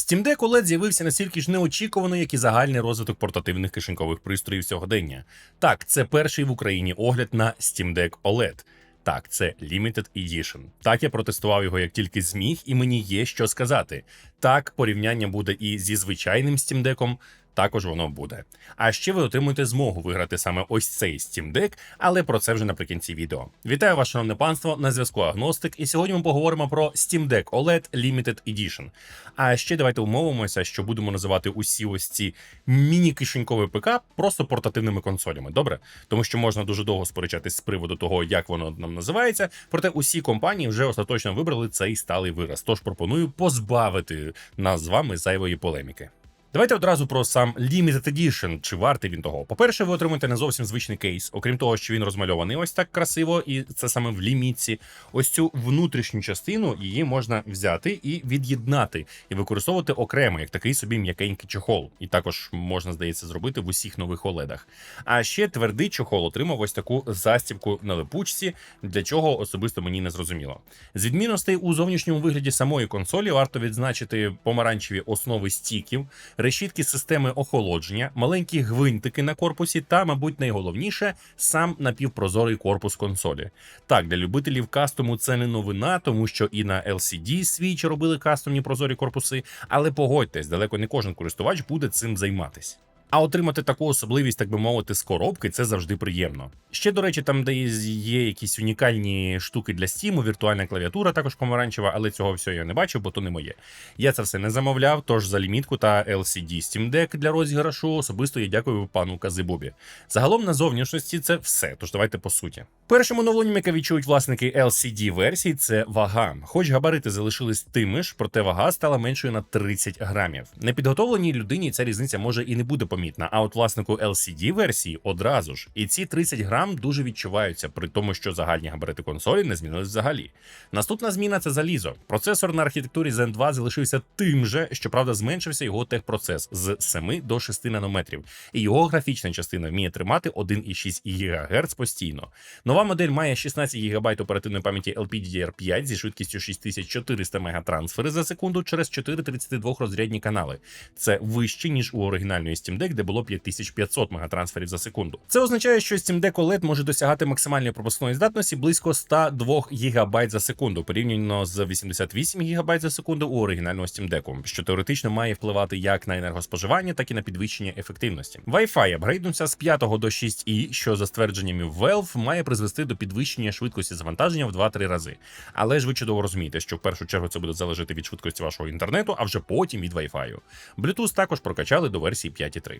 Steam Deck OLED з'явився настільки ж неочікувано, як і загальний розвиток портативних кишенькових пристроїв сьогодення. Так, це перший в Україні огляд на Steam Deck OLED. Так, це Limited Edition. Так, я протестував його як тільки зміг, і мені є що сказати. Так, порівняння буде і зі звичайним Steam Deck, також воно буде. А ще ви отримуєте змогу виграти саме ось цей Steam Deck, але про це вже наприкінці відео. Вітаю вас, шановне панство, на зв'язку Агностик, і сьогодні ми поговоримо про Steam Deck OLED Limited Edition. А ще давайте умовимося, що будемо називати усі ось ці міні-кишенькові ПК просто портативними консолями. Добре, тому що можна дуже довго сперечатись з приводу того, як воно нам називається. Проте усі компанії вже остаточно вибрали цей сталий вираз. Тож пропоную позбавити нас з вами зайвої полеміки. Давайте одразу про сам Limited Edition, чи вартий він того. По-перше, ви отримаєте не зовсім звичний кейс, окрім того, що він розмальований ось так красиво, і це саме в лімітці. Ось цю внутрішню частину її можна взяти і від'єднати, і використовувати окремо, як такий собі м'якенький чохол. І також можна, здається, зробити в усіх нових OLED-ах. А ще твердий чохол отримав ось таку застібку на липучці, для чого особисто мені не зрозуміло. З відмінностей у зовнішньому вигляді самої консолі варто відзначити помаранчеві основи стіків решітки системи охолодження, маленькі гвинтики на корпусі та, мабуть, найголовніше сам напівпрозорий корпус консолі. Так, для любителів кастому це не новина, тому що і на LCD Switch робили кастомні прозорі корпуси, але погодьтесь, далеко не кожен користувач буде цим займатись. А отримати таку особливість, так би мовити, з коробки це завжди приємно. Ще, до речі, там, де є якісь унікальні штуки для Steam, віртуальна клавіатура також помаранчева, але цього всього я не бачив, бо то не моє. Я це все не замовляв, тож за лімітку та LCD Steam Deck для розіграшу особисто я дякую пану Казибобі. Загалом на зовнішності це все, тож давайте по суті. Першим оновленням, яке відчують власники LCD версій, це вага. Хоч габарити залишились тими ж, проте вага стала меншою на 30 грамів. Непідготовленій людині ця різниця може і не буде помітна, а от власнику LCD версії одразу ж. І ці 30 грам дуже відчуваються, при тому, що загальні габарити консолі не змінились взагалі. Наступна зміна це залізо. Процесор на архітектурі Zen 2 залишився тим же, щоправда, зменшився його техпроцес з 7 до 6 нанометрів, і його графічна частина вміє тримати 1,6 ГГц постійно. Нова модель має 16 ГБ оперативної пам'яті LPDDR5 зі швидкістю 6400 мегатрансфери за секунду через 4 32 розрядні канали. Це вище ніж у оригінальної Steam Deck, де було 5500 мегатрансферів за секунду. Це означає, що Steam Deck OLED може досягати максимальної пропускної здатності близько 102 ГБ за секунду, порівняно з 88 ГБ за секунду у оригінального Steam Deck, що теоретично має впливати як на енергоспоживання, так і на підвищення ефективності. Wi-Fi апгрейднувся з 5 до 6i, що за ствердженнями Valve має призвести до підвищення швидкості завантаження в 2-3 рази. Але ж ви чудово розумієте, що в першу чергу це буде залежати від швидкості вашого інтернету, а вже потім від Wi-Fi. Bluetooth також прокачали до версії 5.3.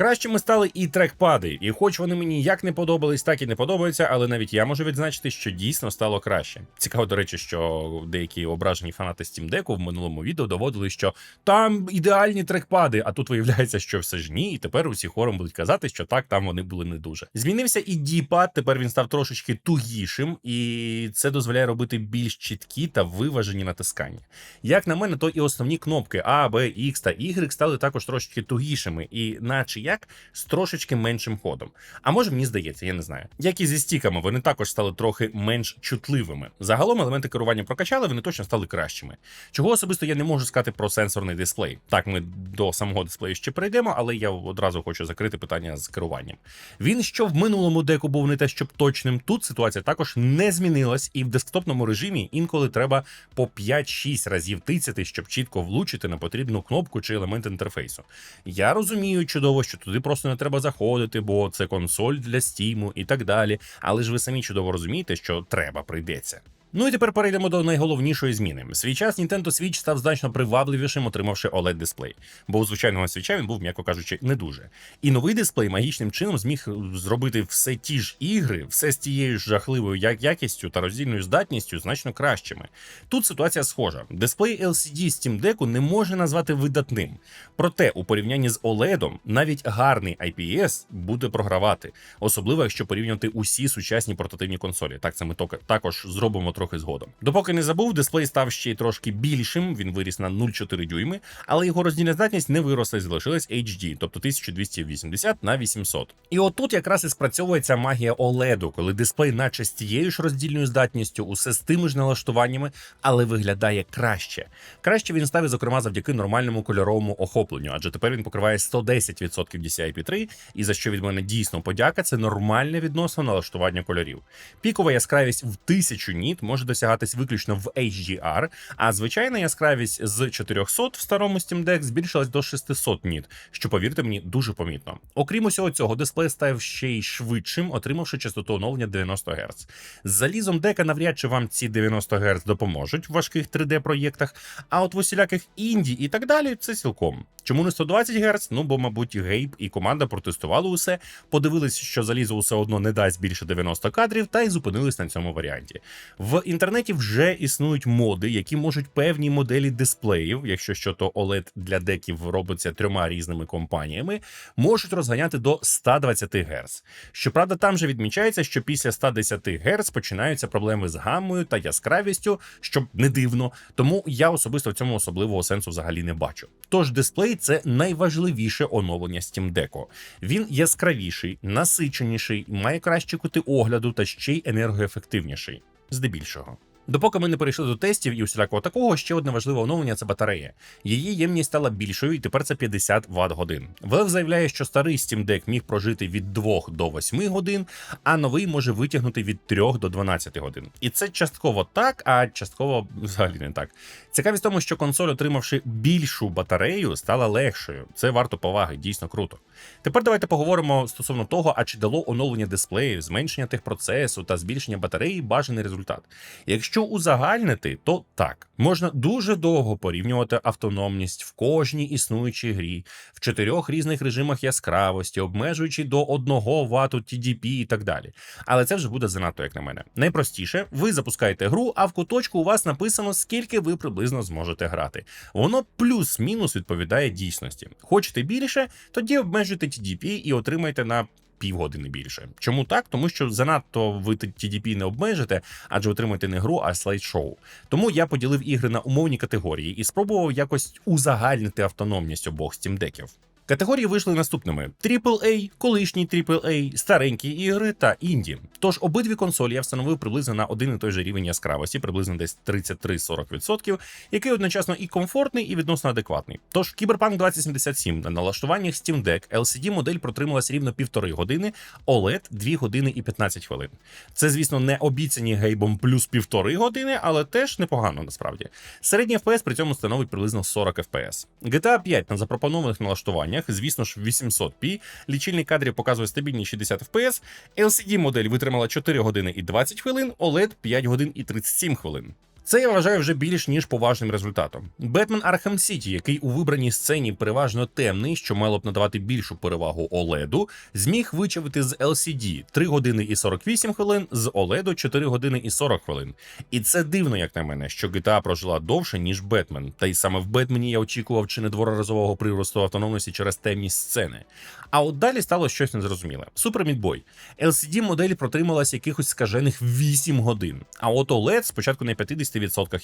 Кращими стали і трекпади, і хоч вони мені як не подобались, так і не подобаються, але навіть я можу відзначити, що дійсно стало краще. Цікаво, до речі, що деякі ображені фанати Steam Deck в минулому відео доводили, що там ідеальні трекпади, а тут виявляється, що все ж ні, і тепер усі хором будуть казати, що так, там вони були не дуже. Змінився і діпад, тепер він став трошечки тугішим, і це дозволяє робити більш чіткі та виважені натискання. Як на мене, то і основні кнопки А, Б, X та Y стали також трошечки тугішими, і наче як з трошечки меншим ходом. А може мені здається, я не знаю. Як і зі стіками, вони також стали трохи менш чутливими. Загалом елементи керування прокачали, вони точно стали кращими. Чого особисто я не можу сказати про сенсорний дисплей. Так, ми до самого дисплею ще прийдемо, але я одразу хочу закрити питання з керуванням. Він що в минулому деку був не те, щоб точним. Тут ситуація також не змінилась, і в десктопному режимі інколи треба по 5-6 разів тицяти, щоб чітко влучити на потрібну кнопку чи елемент інтерфейсу. Я розумію чудово, що туди просто не треба заходити, бо це консоль для стіму і так далі. Але ж ви самі чудово розумієте, що треба прийдеться. Ну і тепер перейдемо до найголовнішої зміни. Свій час Nintendo Switch став значно привабливішим, отримавши oled дисплей, бо у звичайного свіча він був, м'яко кажучи, не дуже. І новий дисплей магічним чином зміг зробити все ті ж ігри, все з тією ж жахливою як якістю та роздільною здатністю значно кращими. Тут ситуація схожа. Дисплей LCD Steam Deck не можна назвати видатним. Проте, у порівнянні з OLED, навіть гарний IPS буде програвати, особливо якщо порівнювати усі сучасні портативні консолі. Так це ми також зробимо трохи згодом. Допоки не забув, дисплей став ще й трошки більшим. Він виріс на 0,4 дюйми, але його роздільна здатність не виросла і залишилась HD, тобто 1280 на 800. І отут якраз і спрацьовується магія OLED, коли дисплей, наче з тією ж роздільною здатністю, усе з тими ж налаштуваннями, але виглядає краще. Краще він став, зокрема, завдяки нормальному кольоровому охопленню, адже тепер він покриває 110% DCI-P3, і за що від мене дійсно подяка, це нормальне відносно налаштування кольорів. Пікова яскравість в 1000 ніт може досягатись виключно в HDR, а звичайна яскравість з 400 в старому Steam Deck збільшилась до 600 ніт, що повірте мені дуже помітно. Окрім усього цього, дисплей став ще й швидшим, отримавши частоту оновлення 90 Гц. З залізом дека навряд чи вам ці 90 Гц допоможуть в важких 3D-проєктах, а от в усіляких інді і так далі це цілком. Чому не 120 Гц? Ну бо, мабуть, Гейб і команда протестували усе, подивились, що залізо все одно не дасть більше 90 кадрів, та й зупинились на цьому варіанті. В інтернеті вже існують моди, які можуть певні моделі дисплеїв, якщо що то OLED для деків робиться трьома різними компаніями, можуть розганяти до 120 Гц. Щоправда, там же відмічається, що після 110 Гц починаються проблеми з гаммою та яскравістю, що не дивно, тому я особисто в цьому особливого сенсу взагалі не бачу. Тож дисплей це найважливіше оновлення Steam Deck. Він яскравіший, насиченіший, має кращі кути огляду та ще й енергоефективніший. Здебільшого. Допоки ми не перейшли до тестів і усілякого такого, ще одне важливе оновлення це батарея. Її ємність стала більшою, і тепер це 50 Вт годин. Valve заявляє, що старий Steam Deck міг прожити від 2 до 8 годин, а новий може витягнути від 3 до 12 годин. І це частково так, а частково взагалі не так. Цікавість в тому, що консоль, отримавши більшу батарею, стала легшою. Це варто поваги, дійсно круто. Тепер давайте поговоримо стосовно того, а чи дало оновлення дисплеїв, зменшення техпроцесу та збільшення батареї бажаний результат. Якщо узагальнити, то так можна дуже довго порівнювати автономність в кожній існуючій грі, в чотирьох різних режимах яскравості, обмежуючи до 1 Вт TDP і так далі. Але це вже буде занадто, як на мене. Найпростіше, ви запускаєте гру, а в куточку у вас написано, скільки ви приблизно зможете грати. Воно плюс-мінус відповідає дійсності. Хочете більше, тоді обмежуйте TDP і отримайте на півгодини більше. Чому так? Тому що занадто ви TDP не обмежите, адже отримуєте не гру, а слайд-шоу. Тому я поділив ігри на умовні категорії і спробував якось узагальнити автономність обох стімдеків. Категорії вийшли наступними: AAA, колишній AAA, старенькі ігри та інді. Тож обидві консолі я встановив приблизно на один і той же рівень яскравості, приблизно десь 33-40%, який одночасно і комфортний, і відносно адекватний. Тож Cyberpunk 2077 на налаштуваннях Steam Deck LCD модель протрималась рівно півтори години, OLED 2 години і 15 хвилин. Це, звісно, не обіцяні гейбом плюс півтори години, але теж непогано насправді. Середній FPS при цьому становить приблизно 40 FPS. GTA 5 на запропонованих налаштуваннях, звісно ж, 800p, лічильник кадрів показує стабільні 60 FPS, LCD модель витримала 4 години і 20 хвилин, OLED 5 годин і 37 хвилин. Це я вважаю вже більш ніж поважним результатом. Бетмен Arkham City, який у вибраній сцені переважно темний, що мало б надавати більшу перевагу OLED, зміг вичавити з LCD 3 години і 48 хвилин, з OLED 4 години і 40 хвилин. І це дивно, як на мене, що GTA прожила довше, ніж Бетмен. Та й саме в Бетмені я очікував чи не дворазового приросту автономності через темність сцени. А от далі стало щось незрозуміле. Супер Мідбой. LCD модель протрималась якихось скажених 8 годин. А от OLED спочатку на 50%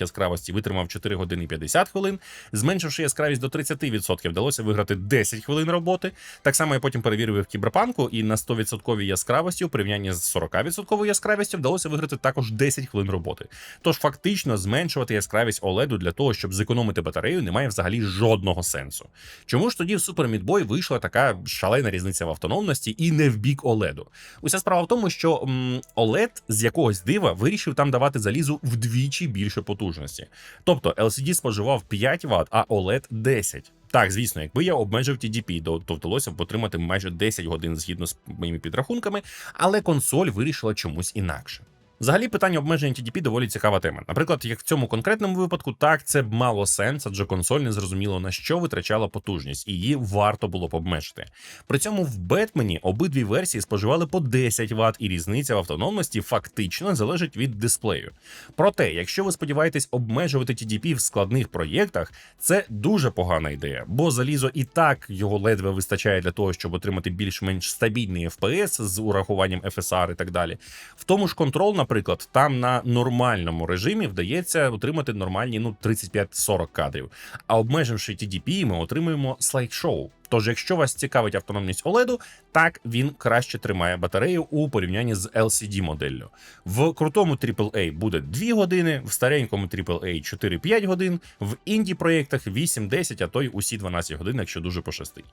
яскравості витримав 4 години 50 хвилин, зменшивши яскравість до 30%, вдалося виграти 10 хвилин роботи. Так само я потім перевірив в кіберпанку, і на 100% яскравості у порівнянні з 40% яскравістю вдалося виграти також 10 хвилин роботи. Тож фактично зменшувати яскравість OLED для того, щоб зекономити батарею, немає взагалі жодного сенсу. Чому ж тоді в Boy вийшла така шалена різниця в автономності і не в бік OLED? Уся справа в тому, що м, OLED з якогось дива вирішив там давати залізу вдвічі більше потужності. Тобто LCD споживав 5 Вт, а OLED 10. Так, звісно, якби я обмежив TDP, то, вдалося б отримати майже 10 годин згідно з моїми підрахунками, але консоль вирішила чомусь інакше. Взагалі, питання обмеження TDP доволі цікава тема. Наприклад, як в цьому конкретному випадку, так це б мало сенс, адже консоль не зрозуміло на що витрачала потужність, і її варто було б обмежити. При цьому в Бетмені обидві версії споживали по 10 Вт, і різниця в автономності фактично залежить від дисплею. Проте, якщо ви сподіваєтесь обмежувати TDP в складних проєктах, це дуже погана ідея, бо залізо і так його ледве вистачає для того, щоб отримати більш-менш стабільний FPS з урахуванням FSR і так далі. В тому ж контрол, наприклад, там на нормальному режимі вдається отримати нормальні ну 35-40 кадрів. А обмеживши TDP, ми отримуємо слайд-шоу. Тож, якщо вас цікавить автономність OLED, так він краще тримає батарею у порівнянні з LCD моделлю. В крутому AAA буде 2 години, в старенькому AAA 4-5 годин, в інді проєктах 8-10, а то й усі 12 годин, якщо дуже пощастить.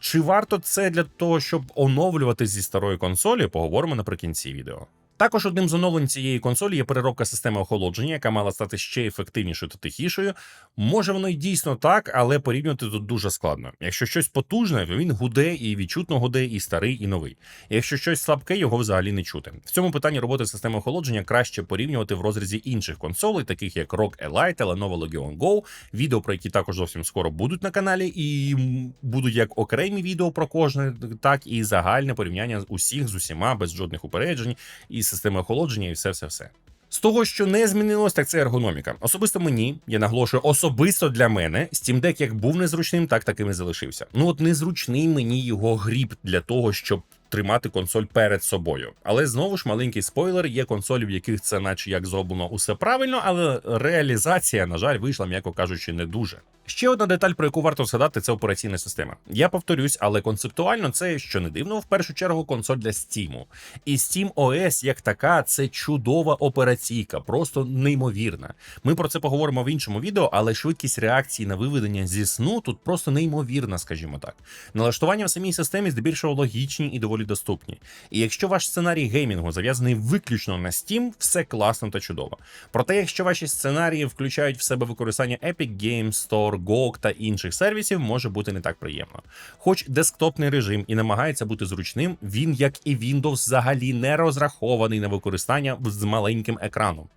Чи варто це для того, щоб оновлювати зі старої консолі? Поговоримо наприкінці відео. Також одним з оновлень цієї консолі є переробка системи охолодження, яка мала стати ще ефективнішою та тихішою. Може воно й дійсно так, але порівнювати тут дуже складно. Якщо щось потужне, то він гуде і відчутно гуде, і старий, і новий. Якщо щось слабке, його взагалі не чути. В цьому питанні роботи системи охолодження краще порівнювати в розрізі інших консолей, таких як ROG Elite, Lenovo Legion Go, відео про які також зовсім скоро будуть на каналі, і будуть як окремі відео про кожне, так і загальне порівняння усіх з усіма без жодних упереджень і системи охолодження, і все, все, все. З того, що не змінилось, так це ергономіка. Особисто мені, я наголошую, особисто для мене Steam Deck як був незручним, так таким і залишився. Ну от незручний мені його гріб для того, щоб тримати консоль перед собою. Але знову ж маленький спойлер, є консолі, в яких це, наче як зроблено усе правильно, але реалізація, на жаль, вийшла, м'яко кажучи, не дуже. Ще одна деталь, про яку варто згадати, це операційна система. Я повторюсь, але концептуально це що не дивно, в першу чергу консоль для Steam. І Steam OS як така, це чудова операційка, просто неймовірна. Ми про це поговоримо в іншому відео, але швидкість реакції на виведення зі сну тут просто неймовірна, скажімо так. Налаштування в самій системі здебільшого логічні і доволі доступні. І якщо ваш сценарій геймінгу зав'язаний виключно на Steam, все класно та чудово. Проте, якщо ваші сценарії включають в себе використання Epic Games Store, GOG та інших сервісів, може бути не так приємно. Хоч десктопний режим і намагається бути зручним, він, як і Windows, взагалі не розрахований на використання з маленьким екраном.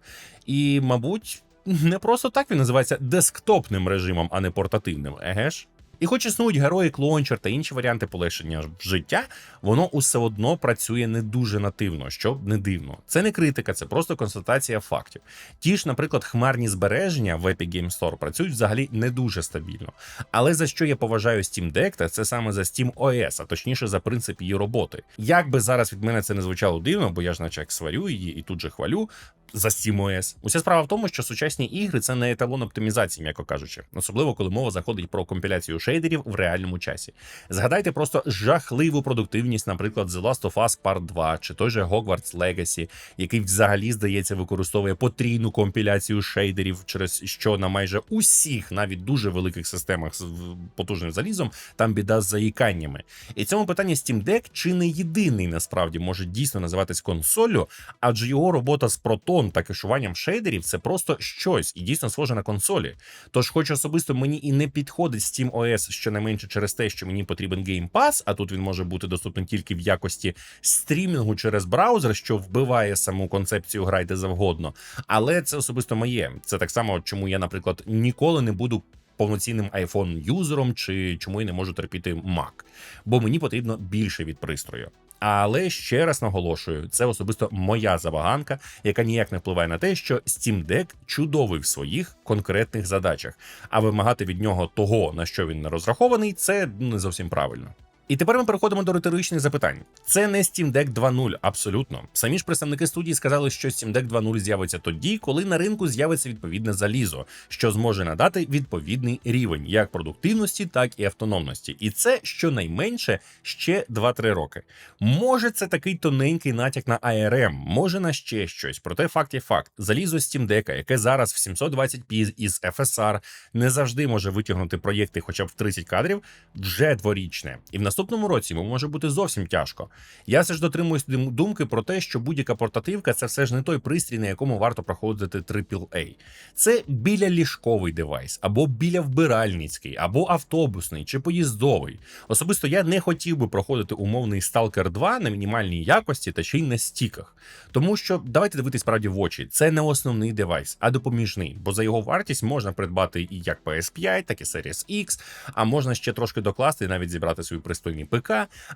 І, мабуть, не просто так він називається десктопним режимом, а не портативним, еге ж? І хоч існують герої Launcher та інші варіанти полегшення життя, воно усе одно працює не дуже нативно, що не дивно. Це не критика, це просто констатація фактів. Ті ж, наприклад, хмарні збереження в Epic Game Store працюють взагалі не дуже стабільно. Але за що я поважаю Steam Deck, та це саме за Steam OS, а точніше за принцип її роботи. Як би зараз від мене це не звучало дивно, бо я ж наче як сварю її і тут же хвалю. За SteamOS. Уся справа в тому, що сучасні ігри це не еталон оптимізації, м'яко кажучи, особливо коли мова заходить про компіляцію шейдерів в реальному часі. Згадайте просто жахливу продуктивність, наприклад, The Last of Us Part 2 чи той же Hogwarts Legacy, який взагалі здається використовує потрійну компіляцію шейдерів, через що на майже усіх, навіть дуже великих системах з потужним залізом, там біда з заїканнями. І цьому питанні Steam Deck чи не єдиний насправді може дійсно називатись консолью, адже його робота з протон та кешуванням шейдерів це просто щось і дійсно схоже на консолі. Тож, хоч особисто мені і не підходить Steam OS щонайменше через те, що мені потрібен Game Pass, а тут він може бути доступний тільки в якості стрімінгу через браузер, що вбиває саму концепцію грайте завгодно. Але це особисто моє. Це так само, чому я, наприклад, ніколи не буду. Повноцінним iPhone юзером чи чому я не можу терпіти Mac, бо мені потрібно більше від пристрою. Але ще раз наголошую, це особисто моя забаганка, яка ніяк не впливає на те, що Steam Deck чудовий в своїх конкретних задачах, а вимагати від нього того, на що він не розрахований, це не зовсім правильно. І тепер ми переходимо до риторичних запитань. Це не Steam Deck 2.0, абсолютно. Самі ж представники студії сказали, що Steam Deck 2.0 з'явиться тоді, коли на ринку з'явиться відповідне залізо, що зможе надати відповідний рівень як продуктивності, так і автономності. І це щонайменше ще 2-3 роки. Може, це такий тоненький натяк на ARM, може на ще щось. Проте факт є факт: залізо Steam Deck, яке зараз в 720p із FSR, не завжди може витягнути проєкти, хоча б в 30 кадрів, вже дворічне. І в наступному році йому може бути зовсім тяжко. Я все ж дотримуюсь думки про те, що будь-яка портативка це все ж не той пристрій, на якому варто проходити AAA. Це біля ліжковий девайс, або біля вбиральницький, або автобусний чи поїздовий. Особисто я не хотів би проходити умовний Stalker 2 на мінімальній якості та ще й на стіках. Тому що давайте дивитись справді в очі. Це не основний девайс, а допоміжний, бо за його вартість можна придбати і як PS5, так і Series X, а можна ще трошки докласти і навіть зібрати свою свій пристойний ПК.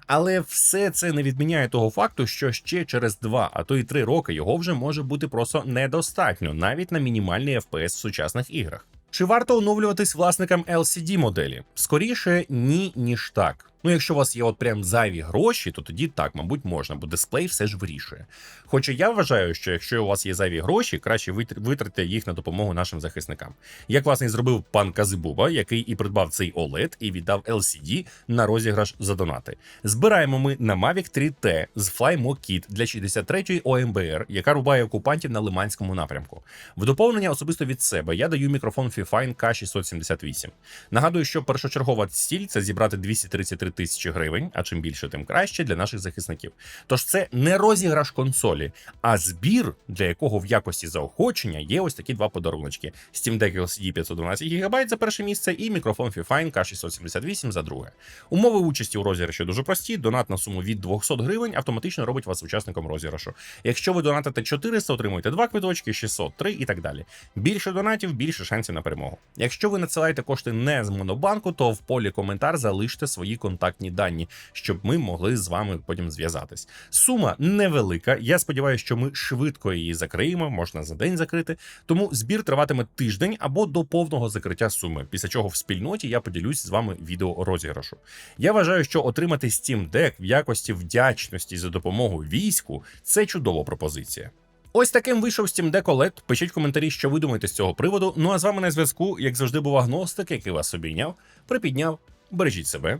Але все це не відміняє того факту, що ще через 2, а то й 3 роки його вже може бути просто недостатньо, навіть на мінімальний FPS в сучасних іграх. Чи варто оновлюватись власникам LCD моделі? Скоріше ні, ніж так. Ну, якщо у вас є от прям зайві гроші, то тоді так, мабуть, можна, бо дисплей все ж вирішує. Хоча я вважаю, що якщо у вас є зайві гроші, краще витр- витратити їх на допомогу нашим захисникам. Як власне зробив пан Казибуба, який і придбав цей OLED і віддав LCD на розіграш за донати. Збираємо ми на Mavic 3T з Flymo Kit для 63-ї ОМБР, яка рубає окупантів на Лиманському напрямку. В доповнення особисто від себе я даю мікрофон Fifine K678. Нагадую, що першочергова ціль це зібрати 233 тисячі гривень, а чим більше, тим краще для наших захисників. Тож це не розіграш консолі, а збір, для якого в якості заохочення є ось такі два подаруночки: Steam Deck LCD 512 ГБ за перше місце і мікрофон Fifine K678 за друге. Умови участі у розіграші дуже прості. Донат на суму від 200 гривень автоматично робить вас учасником розіграшу. Якщо ви донатите 400, отримуєте два квиточки, 600, 3 і так далі. Більше донатів, більше шансів на перемогу. Якщо ви надсилаєте кошти не з монобанку, то в полі коментар залиште свої контактні дані, щоб ми могли з вами потім зв'язатись. Сума невелика. Я сподіваюся, що ми швидко її закриємо, можна за день закрити. Тому збір триватиме тиждень або до повного закриття суми. Після чого в спільноті я поділюсь з вами відео розіграшу. Я вважаю, що отримати Steam Deck в якості вдячності за допомогу війську це чудова пропозиція. Ось таким вийшов Steam Deck OLED. Пишіть коментарі, що ви думаєте з цього приводу. Ну а з вами на зв'язку, як завжди, був агностик, який вас обійняв, припідняв. Бережіть себе,